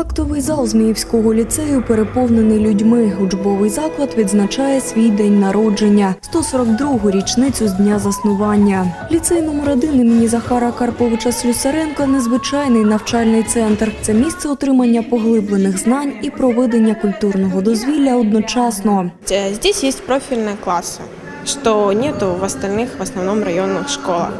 Актовий зал Зміївського ліцею переповнений людьми. Учбовий заклад відзначає свій день народження 142-гу річницю з дня заснування. Ліцей номер 1 імені Захара Карповича Слюсаренка незвичайний навчальний центр. Це місце отримання поглиблених знань і проведення культурного дозвілля одночасно. Э, Здесь есть профильные классы что нету в остальных, в основном, районных школах.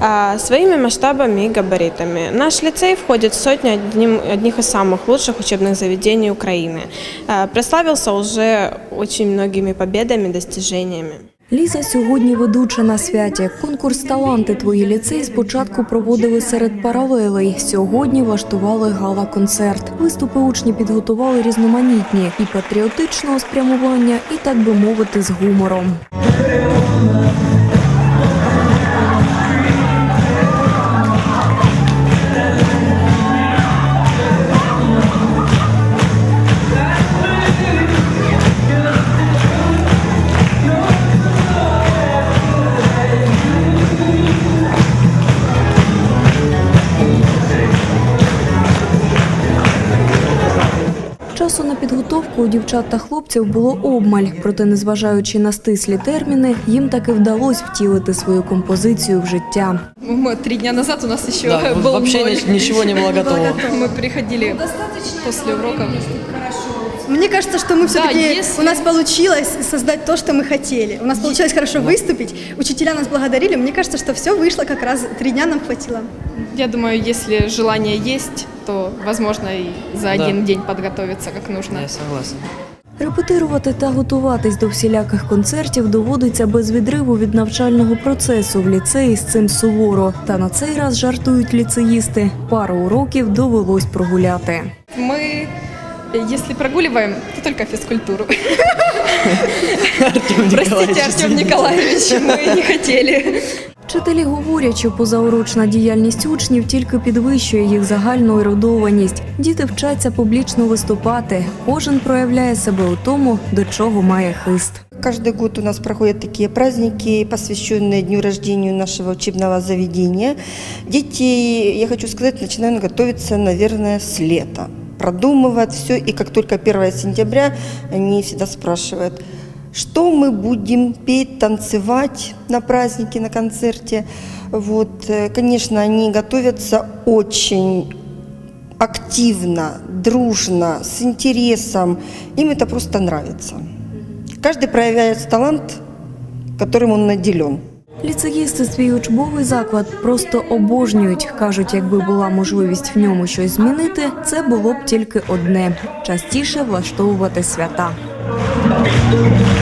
А, Своими масштабами и габаритами. Наш лицей входит в сотню одним, одних из самых лучших учебных заведений Украины. А, Прославился уже очень многими победами, достижениями. Ліза сьогодні ведуча на святі. Конкурс таланти твої ліцей спочатку проводили серед паралелей. Сьогодні влаштували гала-концерт. Виступи учні підготували різноманітні і патріотичного спрямування, і так би мовити, з гумором. Часу на підготовку у дівчат та хлопців було обмаль, проте, незважаючи на стислі терміни, їм таки вдалося втілити свою композицію в життя. Мы три дня назад у нас еще Да, был вообще ноль. ни- ничего не было готово. Мы приходили после уроков. Мне кажется, что мы все-таки если- у нас получилось создать то, что мы хотели. У нас получилось хорошо выступить. Учителя нас благодарили. Мне кажется, что все вышло как раз три дня нам хватило. Я думаю, если желание есть, то возможно и за Да. один день подготовиться как нужно. Я согласен. Репетирувати та готуватись до всіляких концертів доводиться без відриву від навчального процесу в ліцеї з цим суворо. Та на цей раз жартують ліцеїсти. Пару уроків довелось прогуляти. Мы, если прогуливаем, то только физкультуру. Артем Простите, Артем. Николаевич, мы не хотели. Вчителі говорять, що позаурочна діяльність учнів тільки підвищує їх загальну ерудованість. Діти вчаться публічно виступати. Кожен проявляє себе у тому, до чого має хист. Каждый год у нас проходят такие праздники, посвященные дню рождения нашего учебного заведения. Дети, я хочу сказать, начинают готовиться, наверное, с лета. Продумывать все, и как только 1 сентября, они всегда спрашивают, что мы будем петь, танцевать на празднике, на концерте. Вот, э, конечно, они готовятся очень активно, дружно, с интересом. Им это просто нравится. Каждый проявляет талант, которым он наделен. Ліцеїсти свій учбовий заклад просто обожнюють. кажуть, якби була можливість в ньому щось змінити, це було б тільки одне частіше влаштовувати свята.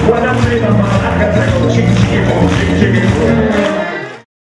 Guarda-preta, malaca, trago, tique-tique, tique-tique.